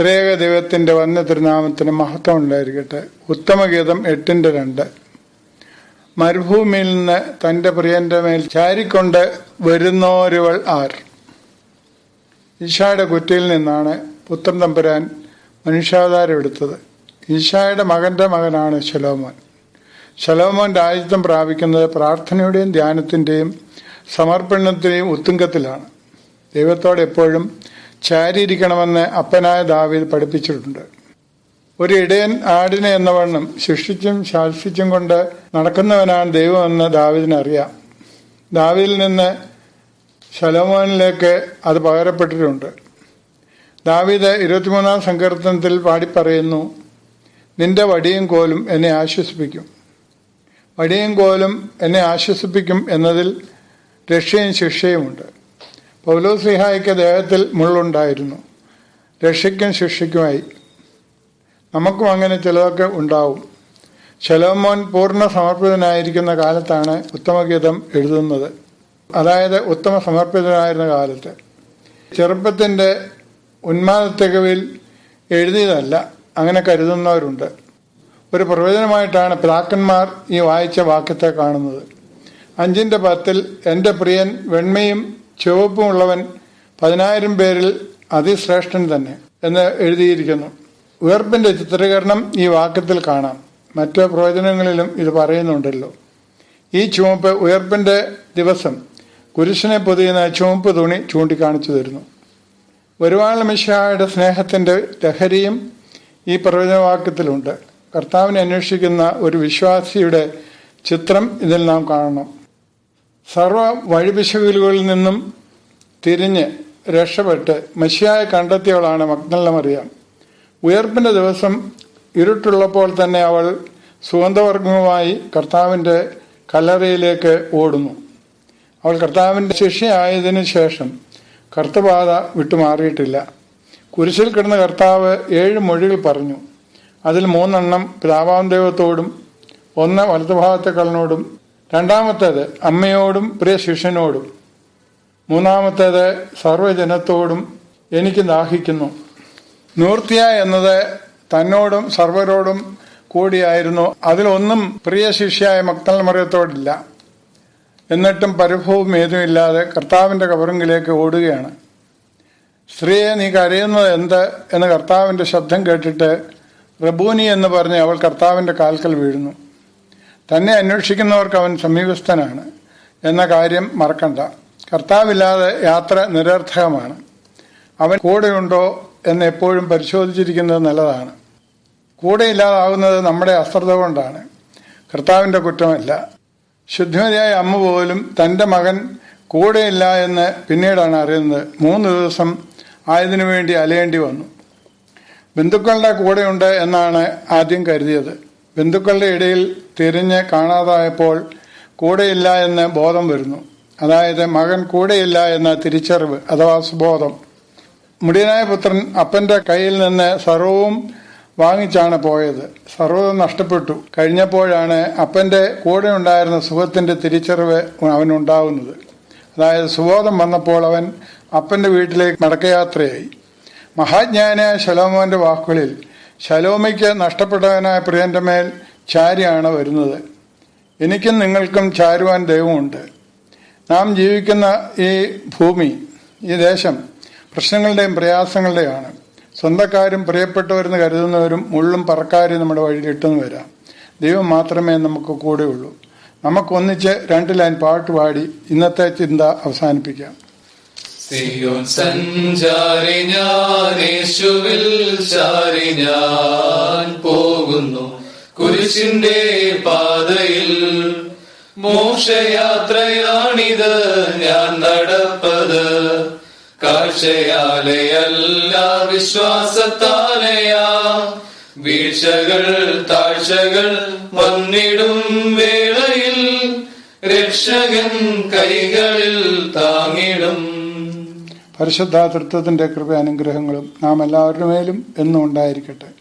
ത്രേക ദൈവത്തിന്റെ വന്ന തിരുനാമത്തിന് മഹത്വം ഉണ്ടായിരിക്കട്ടെ. ഉത്തമഗീതം എട്ടിന്റെ രണ്ട്. മരുഭൂമിയിൽ നിന്ന് തന്റെ പ്രിയന്റെ മേൽ ചാരിക്കൊണ്ട് വരുന്നോരുവൾ ആർ. ഈശായുടെ കുറ്റിയിൽ നിന്നാണ് പുത്രൻ തമ്പുരാൻ മനുഷ്യാവതാരം എടുത്തത്. ഈശായുടെ മകന്റെ മകനാണ് ശലോമോൻ. ശലോമോൻ രാജ്യത്വം പ്രാപിക്കുന്നത് പ്രാർത്ഥനയുടെയും ധ്യാനത്തിന്റെയും സമർപ്പണത്തിന്റെയും ഉത്തുങ്കത്തിലാണ് ദൈവത്തോട് എപ്പോഴും ചാരിയിരിക്കണമെന്ന് അപ്പനായ ദാവീദ് പഠിപ്പിച്ചിട്ടുണ്ട്. ഒരു ഇടയൻ ആടിനെ എന്നവണ്ണം ശിക്ഷിച്ചും ശാസിച്ചും കൊണ്ട് നടക്കുന്നവനാണ് ദൈവമെന്ന് ദാവീദിനറിയാം ദാവീദിൽ നിന്ന് ശലോമോനിലേക്ക് അത് പകരപ്പെട്ടിട്ടുണ്ട്. ദാവീദ് ഇരുപത്തിമൂന്നാം സങ്കീർത്തനത്തിൽ പാടിപ്പറയുന്നു നിന്റെ വടിയും കോലും എന്നെ ആശ്വസിപ്പിക്കും. വടിയും കോലും എന്നെ ആശ്വസിപ്പിക്കും എന്നതിൽ രക്ഷയും ശിക്ഷയുമുണ്ട്. പൗലോസ്ലിഹായ്ക്ക് ദേഹത്തിൽ മുള്ളുണ്ടായിരുന്നു. രക്ഷയ്ക്കും ശിക്ഷയ്ക്കുമായി നമുക്കും അങ്ങനെ ചിലതൊക്കെ ഉണ്ടാവും. ശലോമോൻ പൂർണ സമർപ്പിതനായിരിക്കുന്ന കാലത്താണ് ഉത്തമഗീതം എഴുതുന്നത്. അതായത് ഉത്തമ സമർപ്പിതനായിരുന്ന കാലത്ത്. ചെറുപ്പത്തിന്റെ ഉന്മാദത്തികവിൽ എഴുതിയതല്ല അങ്ങനെ കരുതുന്നവരുണ്ട്. ഒരു പ്രവചനമായിട്ടാണ് പിതാക്കന്മാർ ഈ വായിച്ച വാക്യത്തെ കാണുന്നത്. അഞ്ചിന്റെ പത്തിൽ എന്റെ പ്രിയൻ വെണ്മയും ചുവപ്പുമുള്ളവൻ പതിനായിരം പേരിൽ അതിശ്രേഷ്ഠൻ തന്നെ എന്ന് എഴുതിയിരിക്കുന്നു. ഉയർപ്പിന്റെ ചിത്രീകരണം ഈ വാക്യത്തിൽ കാണാം. മറ്റു പ്രവചനങ്ങളിലും ഇത് പറയുന്നുണ്ടല്ലോ. ഈ ചുവപ്പ് ഉയർപ്പിന്റെ ദിവസം കുരിശിനെ പൊതിയുന്ന ചുവപ്പ് തുണി ചൂണ്ടിക്കാണിച്ചു തരുന്നു. ഒരുവാള മിശ്രയുടെ സ്നേഹത്തിന്റെ ലഹരിയും ഈ പ്രവചനവാക്യത്തിലുണ്ട്. കർത്താവിനെ അന്വേഷിക്കുന്ന ഒരു വിശ്വാസിയുടെ ചിത്രം ഇതിൽ നാം കാണണം. സർവ വഴിപിശകുകളിൽ നിന്നും തിരിഞ്ഞ് രക്ഷപ്പെട്ട് മഷിയായ കണ്ടെത്തിയവളാണ് മഗ്നല്ല മറിയ. ഉയർപ്പിന്റെ ദിവസം ഇരുട്ടുള്ളപ്പോൾ തന്നെ അവൾ സുഗന്ധവർഗവുമായി കർത്താവിന്റെ കല്ലറയിലേക്ക് ഓടുന്നു. അവൾ കർത്താവിന്റെ ശിഷ്യയായതിനു ശേഷം കർത്തപാത വിട്ടുമാറിയിട്ടില്ല. കുരിശിൽ കിടന്ന കർത്താവ് ഏഴ് മൊഴികൾ പറഞ്ഞു. അതിൽ മൂന്നെണ്ണം പിതാവാം ദൈവത്തോടും ഒന്ന് വലതുഭാഗത്തെ കള്ളനോടും രണ്ടാമത്തേത് അമ്മയോടും പ്രിയ ശിഷ്യനോടും. മൂന്നാമത്തേത് സർവജനത്തോടും എനിക്ക് ദാഹിക്കുന്നു. നൂർത്തിയ എന്നത് തന്നോടും സർവരോടും കൂടിയായിരുന്നു. അതിലൊന്നും പ്രിയ ശിഷ്യായ മക്തൽ മറിയത്തോടില്ല. എന്നിട്ടും പരിഭവവും ഏതുമില്ലാതെ കർത്താവിന്റെ കബറിങ്കിലേക്ക് ഓടുകയാണ്. സ്ത്രീയെ നീ കരയുന്നത് എന്ത് എന്ന് കർത്താവിന്റെ ശബ്ദം കേട്ടിട്ട് റബൂനി എന്ന് പറഞ്ഞ് അവൾ കർത്താവിന്റെ കാൽക്കൽ വീഴുന്നു. തന്നെ അന്വേഷിക്കുന്നവർക്ക് അവൻ സമീപസ്ഥനാണ് എന്ന കാര്യം മറക്കണ്ട. കർത്താവില്ലാതെ യാത്ര നിരർത്ഥകമാണ്. അവൻ കൂടെയുണ്ടോ എന്ന് എപ്പോഴും പരിശോധിച്ചിരിക്കുന്നത് നല്ലതാണ്. കൂടെ ഇല്ലാതാവുന്നത് നമ്മുടെ അശ്രദ്ധ കൊണ്ടാണ്. കർത്താവിന്റെ കുറ്റമല്ല. ശുദ്ധിമതിയായ അമ്മ പോലും തന്റെ മകൻ കൂടെയില്ല എന്ന് പിന്നീടാണ് അറിയുന്നത്. മൂന്ന് ദിവസം ആയതിനു വേണ്ടി അലയേണ്ടി വന്നു. ബന്ധുക്കളുടെ കൂടെയുണ്ട് എന്നാണ് ആദ്യം കരുതിയത്. ബന്ധുക്കളുടെ ഇടയിൽ തിരിഞ്ഞ് കാണാതായപ്പോൾ കൂടെയില്ല എന്ന് ബോധം വരുന്നു. അതായത് മകൻ കൂടെയില്ല എന്ന തിരിച്ചറിവ് അഥവാ സുബോധം. മുടിയനായ പുത്രൻ അപ്പന്റെ കയ്യിൽ നിന്ന് സർവവും വാങ്ങിച്ചാണ് പോയത്. സർവതും നഷ്ടപ്പെട്ടു. കഴിഞ്ഞപ്പോഴാണ് അപ്പന്റെ കൂടെ ഉണ്ടായിരുന്ന സുഖത്തിന്റെ തിരിച്ചറിവ് അവനുണ്ടാവുന്നത്. അതായത് സുബോധം വന്നപ്പോൾ അവൻ അപ്പന്റെ വീട്ടിലേക്ക് മടക്കയാത്രയായി. മഹാജ്ഞാനായ ശലോമോന്റെ വാക്കുകളിൽ ശലോമയ്ക്ക് നഷ്ടപ്പെട്ടവനായ പ്രിയന്റെ മേൽ ചാരിയാണ് വരുന്നത്. എനിക്കും നിങ്ങൾക്കും ചാരുവാൻ ദൈവമുണ്ട്. നാം ജീവിക്കുന്ന ഈ ഭൂമി ഈ ദേശം പ്രശ്നങ്ങളുടെയും പ്രയാസങ്ങളുടെയാണ്. സ്വന്തക്കാരും പ്രിയപ്പെട്ടവരെന്ന് കരുതുന്നവരും മുള്ളും പറക്കാരും നമ്മുടെ വഴിയിൽ ഇട്ടെന്ന് വരാം. ദൈവം മാത്രമേ നമുക്ക് കൂടെയുള്ളൂ നമുക്കൊന്നിച്ച് രണ്ട് ലൈൻ പാട്ട് പാടി ഇന്നത്തെ ചിന്ത അവസാനിപ്പിക്കാം. സിയോൻ സഞ്ചാരി ഞാൻ യേശുവിൽ ചാരി ഞാൻ പോകുന്നു. കുരിശിന്റെ പാതയിൽ മോക്ഷയാത്രയാണിത് ഞാൻ നടപ്പത്. കാഴ്ചയാലെയല്ല വിശ്വാസത്താലെയാ. വീഴ്ചകൾ താഴ്ചകൾ വന്നിടും വേളയിൽ. രക്ഷകൻ കൈകളിൽ താങ്ങിടും. പരിശുദ്ധാതൃത്വത്തിന്റെ കൃപ അനുഗ്രഹങ്ങളും നാം എല്ലാവരുടെ മേലും എന്നും ഉണ്ടായിരിക്കട്ടെ.